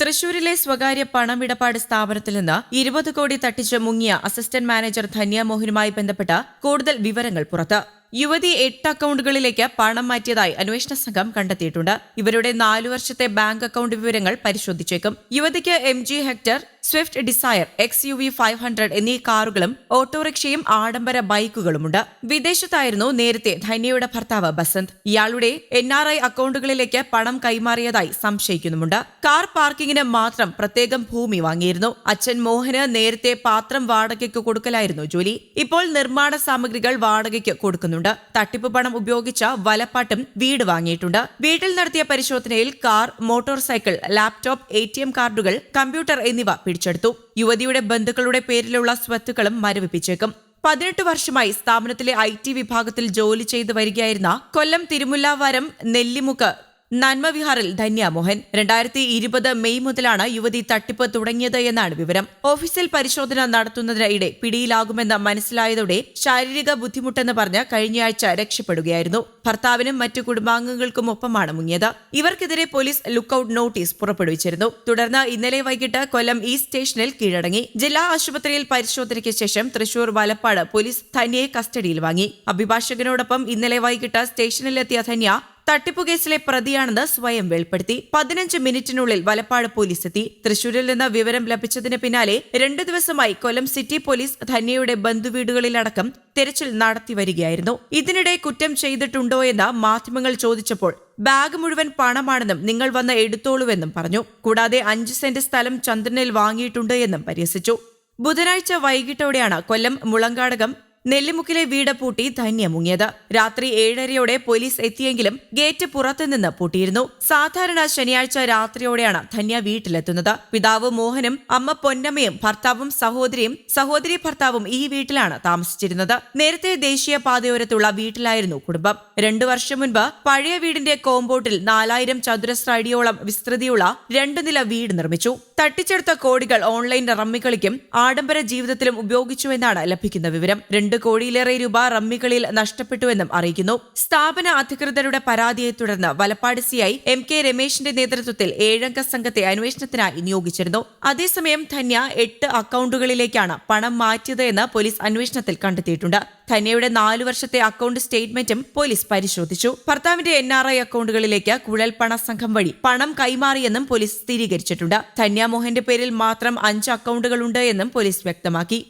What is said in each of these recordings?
തൃശൂരിലെ സ്വകാര്യ പണമിടപാട് സ്ഥാപനത്തിൽ നിന്ന് ഇരുപത് കോടി തട്ടിച്ച് മുങ്ങിയ അസിസ്റ്റന്റ് മാനേജർ ധന്യ മോഹനുമായി ബന്ധപ്പെട്ട കൂടുതൽ വിവരങ്ങൾ പുറത്ത്. യുവതി എട്ട് അക്കൗണ്ടുകളിലേക്ക് പണം മാറ്റിയതായി അന്വേഷണ സംഘം കണ്ടെത്തിയിട്ടുണ്ട്. ഇവരുടെ നാലു വർഷത്തെ ബാങ്ക് അക്കൗണ്ട് വിവരങ്ങൾ പരിശോധിച്ചേക്കും. യുവതിക്ക് M G Hector Swift Dzire X U V five hundred എന്നീ കാറുകളും ഓട്ടോറിക്ഷയും ആഡംബര ബൈക്കുകളുമുണ്ട്. വിദേശത്തായിരുന്നു നേരത്തെ ധന്യയുടെ ഭർത്താവ് ബസന്ത്. ഇയാളുടെ എൻ ആർ ഐ അക്കൗണ്ടുകളിലേക്ക് പണം കൈമാറിയതായി സംശയിക്കുന്നുമുണ്ട്. കാർ പാർക്കിങ്ങിന് മാത്രം പ്രത്യേകം ഭൂമി വാങ്ങിയിരുന്നു. അച്ഛൻ മോഹന് നേരത്തെ പാത്രം വാടകയ്ക്ക് കൊടുക്കലായിരുന്നു ജോലി. ഇപ്പോൾ നിർമ്മാണ സാമഗ്രികൾ വാടകയ്ക്ക് കൊടുക്കുന്നുണ്ട്. തട്ടിപ്പ് പണം ഉപയോഗിച്ച വലപ്പാട്ടും വീട് വാങ്ങിയിട്ടുണ്ട്. വീട്ടിൽ നടത്തിയ പരിശോധനയിൽ car motorcycle laptop M കാർഡുകൾ കമ്പ്യൂട്ടർ എന്നിവ പിടിച്ചെടുത്തു. യുവതിയുടെ ബന്ധുക്കളുടെ പേരിലുള്ള സ്വത്തുക്കളും മരവിപ്പിച്ചേക്കും. പതിനെട്ട് വർഷമായി സ്ഥാപനത്തിലെ ഐ ടി വിഭാഗത്തിൽ ജോലി ചെയ്തു വരികയായിരുന്ന കൊല്ലം തിരുമുല്ലാവാരം നെല്ലിമുക്ക് നന്മവിഹാറിൽ ധന്യ മോഹൻ രണ്ടായിരത്തി ഇരുപത് മെയ് മുതലാണ് യുവതി തട്ടിപ്പ് തുടങ്ങിയത് എന്നാണ് വിവരം. ഓഫീസിൽ പരിശോധന നടത്തുന്നതിനിടെ പിടിയിലാകുമെന്ന് മനസ്സിലായതോടെ ശാരീരിക ബുദ്ധിമുട്ടെന്ന് പറഞ്ഞ് കഴിഞ്ഞയാഴ്ച രക്ഷപ്പെടുകയായിരുന്നു. ഭർത്താവിനും മറ്റു കുടുംബാംഗങ്ങൾക്കും ഒപ്പമാണ് മുങ്ങിയത്. ഇവർക്കെതിരെ പോലീസ് ലുക്കൌട്ട് നോട്ടീസ് പുറപ്പെടുവിച്ചിരുന്നു. തുടർന്ന് ഇന്നലെ വൈകിട്ട് കൊല്ലം ഈസ്റ്റ് സ്റ്റേഷനിൽ കീഴടങ്ങി. ജില്ലാ ആശുപത്രിയിൽ പരിശോധനയ്ക്ക് ശേഷം തൃശൂർ വലപ്പാട് പോലീസ് ധന്യയെ കസ്റ്റഡിയിൽ വാങ്ങി. അഭിഭാഷകനോടൊപ്പം ഇന്നലെ വൈകിട്ട് സ്റ്റേഷനിലെത്തിയ ധന്യ തട്ടിപ്പു കേസിലെ പ്രതിയാണെന്ന് സ്വയം വെളിപ്പെടുത്തി. പതിനഞ്ച് മിനിറ്റിനുള്ളിൽ വലപ്പാട് പോലീസ് എത്തി തൃശൂരിൽ നിന്ന് വിവരം ലഭിച്ചതിന് പിന്നാലെ രണ്ടു ദിവസമായി കൊല്ലം സിറ്റി പോലീസ് ധന്യയുടെ ബന്ധുവീടുകളിലടക്കം തെരച്ചിൽ നടത്തി വരികയായിരുന്നു. ഇതിനിടെ കുറ്റം ചെയ്തിട്ടുണ്ടോ എന്ന് മാധ്യമങ്ങൾ ചോദിച്ചപ്പോൾ ബാഗ് മുഴുവൻ പണമാണെന്നും നിങ്ങൾ വന്ന് എടുത്തോളൂവെന്നും പറഞ്ഞു. കൂടാതെ അഞ്ച് സെന്റ് സ്ഥലം ചന്ദ്രനിൽ വാങ്ങിയിട്ടുണ്ട് എന്നും പരിഹസിച്ചു. ബുധനാഴ്ച വൈകിട്ടോടെയാണ് കൊല്ലം മുളങ്കാടകം നെല്ലിമുക്കിലെ വീട് പൂട്ടി ധന്യ മുങ്ങിയത് രാത്രി ഏഴരയോടെ പോലീസ് എത്തിയെങ്കിലും ഗേറ്റ് പുറത്തുനിന്ന് പൂട്ടിയിരുന്നു. സാധാരണ ശനിയാഴ്ച രാത്രിയോടെയാണ് ധന്യ വീട്ടിലെത്തുന്നത്. പിതാവ് മോഹനും അമ്മ പൊന്നമ്മയും ഭർത്താവും സഹോദരിയും സഹോദരി ഭർത്താവും ഈ വീട്ടിലാണ് താമസിച്ചിരുന്നത്. നേരത്തെ ദേശീയ പാതയോരത്തുള്ള വീട്ടിലായിരുന്നു കുടുംബം. രണ്ടു വർഷം മുൻപ് പഴയ വീടിന്റെ കോമ്പൗണ്ടിൽ നാലായിരം ചതുരശ്ര അടിയോളം വിസ്തൃതിയുള്ള രണ്ടു നില വീട് നിർമ്മിച്ചു. തട്ടിച്ചെടുത്ത കോടികൾ ഓൺലൈൻ റമ്മികളിക്കും ആഡംബര ജീവിതത്തിലും ഉപയോഗിച്ചുവെന്നാണ് ലഭിക്കുന്ന വിവരം. രണ്ട് കോടിയിലേറെ രൂപ റമ്മികളിൽ നഷ്ടപ്പെട്ടുവെന്നും അറിയിക്കുന്നു. സ്ഥാപന അധികൃതരുടെ പരാതിയെ തുടർന്ന് വലപ്പാട് സിഐ എം കെ രമേശിന്റെ നേതൃത്വത്തിൽ ഏഴംഗ സംഘത്തെ അന്വേഷണത്തിനായി നിയോഗിച്ചിരുന്നു. അതേസമയം ധന്യ എട്ട് അക്കൗണ്ടുകളിലേക്കാണ് പണം മാറ്റിയത് എന്ന് പോലീസ് അന്വേഷണത്തിൽ കണ്ടെത്തിയിട്ടുണ്ട്. ധന്യയുടെ നാലു വർഷത്തെ അക്കൗണ്ട് സ്റ്റേറ്റ്മെന്റും പോലീസ് പരിശോധിച്ചു. ഭർത്താവിന്റെ എൻ ആർ ഐ അക്കൗണ്ടുകളിലേക്ക് കുഴൽപ്പണ സംഘം വഴി പണം കൈമാറിയെന്നും പോലീസ് സ്ഥിരീകരിച്ചിട്ടുണ്ട്. ധന്യ മോഹന്റെ പേരിൽ മാത്രം അഞ്ച് അക്കൗണ്ടുകളുണ്ട് എന്നും പോലീസ് വ്യക്തമാക്കി.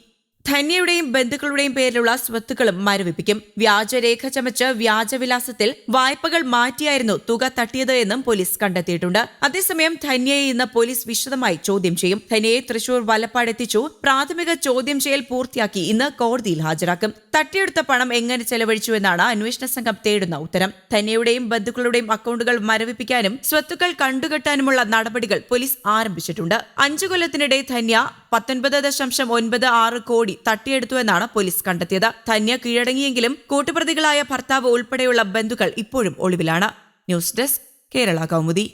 ധന്യയുടെയും ബന്ധുക്കളുടെയും പേരിലുള്ള സ്വത്തുക്കളും മരവിപ്പിക്കും. വ്യാജരേഖ ചമച്ച് വ്യാജവിലാസത്തിൽ വായ്പകൾ മാറ്റിയായിരുന്നു തുക തട്ടിയത് എന്നും പോലീസ് കണ്ടെത്തിയിട്ടുണ്ട്. അതേസമയം ധന്യയെ ഇന്ന് പോലീസ് വിശദമായി ചോദ്യം ചെയ്യും. ധന്യയെ തൃശൂർ വലപ്പാടെത്തിച്ചു പ്രാഥമിക ചോദ്യം ചെയ്യൽ പൂർത്തിയാക്കി ഇന്ന് കോടതിയിൽ ഹാജരാക്കും. തട്ടിയെടുത്ത പണം എങ്ങനെ ചെലവഴിച്ചു എന്നാണ് അന്വേഷണ സംഘം തേടുന്ന ഉത്തരം. ധന്യയുടെയും ബന്ധുക്കളുടെയും അക്കൗണ്ടുകൾ മരവിപ്പിക്കാനും സ്വത്തുക്കൾ കണ്ടുകെട്ടാനുമുള്ള നടപടികൾ പോലീസ് ആരംഭിച്ചിട്ടുണ്ട്. അഞ്ചു കൊല്ലത്തിനിടെ ധന്യ പത്തൊൻപത് ദശാംശം ഒൻപത് ആറ് കോടി തട്ടിയെടുത്തുവെന്നാണ് പോലീസ് കണ്ടെത്തിയത്. ധന്യ കീഴടങ്ങിയെങ്കിലും കൂട്ടുപ്രതികളായ ഭർത്താവ് ഉൾപ്പെടെയുള്ള ബന്ധുക്കൾ ഇപ്പോഴും ഒളിവിലാണ്. News desk Kerala Kaumudi.